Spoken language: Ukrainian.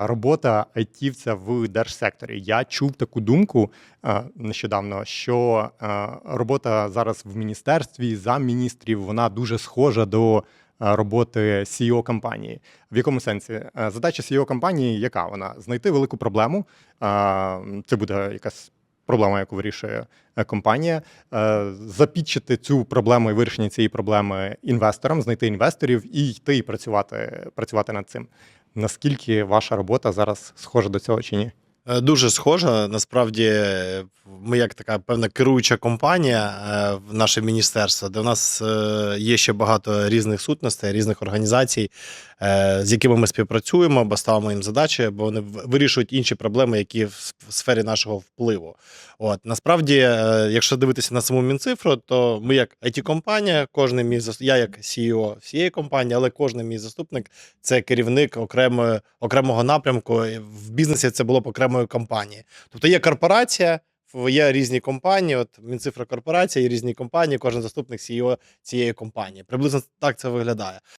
робота айтівця в держсекторі. Я чув таку думку е, нещодавно, що е, робота зараз в міністерстві замміністрів вона дуже схожа до е, роботи CEO компанії. В якому сенсі? Задача CEO компанії яка вона? Знайти велику проблему. Це буде якась проблема, яку вирішує компанія, запітчити цю проблему і вирішення цієї проблеми інвесторам, знайти інвесторів і йти і працювати, працювати над цим. Наскільки ваша робота зараз схожа до цього чи ні? Е, Дуже схожа. Насправді, ми як така певна керуюча компанія е, в наше міністерство, де в нас е, є ще багато різних сутностей, різних організацій, з якими ми співпрацюємо, або ставимо їм задачі, бо вони вирішують інші проблеми, які в сфері нашого впливу. От насправді, якщо дивитися на саму мінцифру, то ми як it компанія кожен мій зас- я як CEO всієї компанії, але кожен мій заступник це керівник окремої окремого напрямку. В бізнесі це було б окремої компанії. Тобто є корпорація, є різні компанії. От Мінцифра корпорація, є різні компанії, кожен заступник CEO цієї компанії. Приблизно так це виглядає.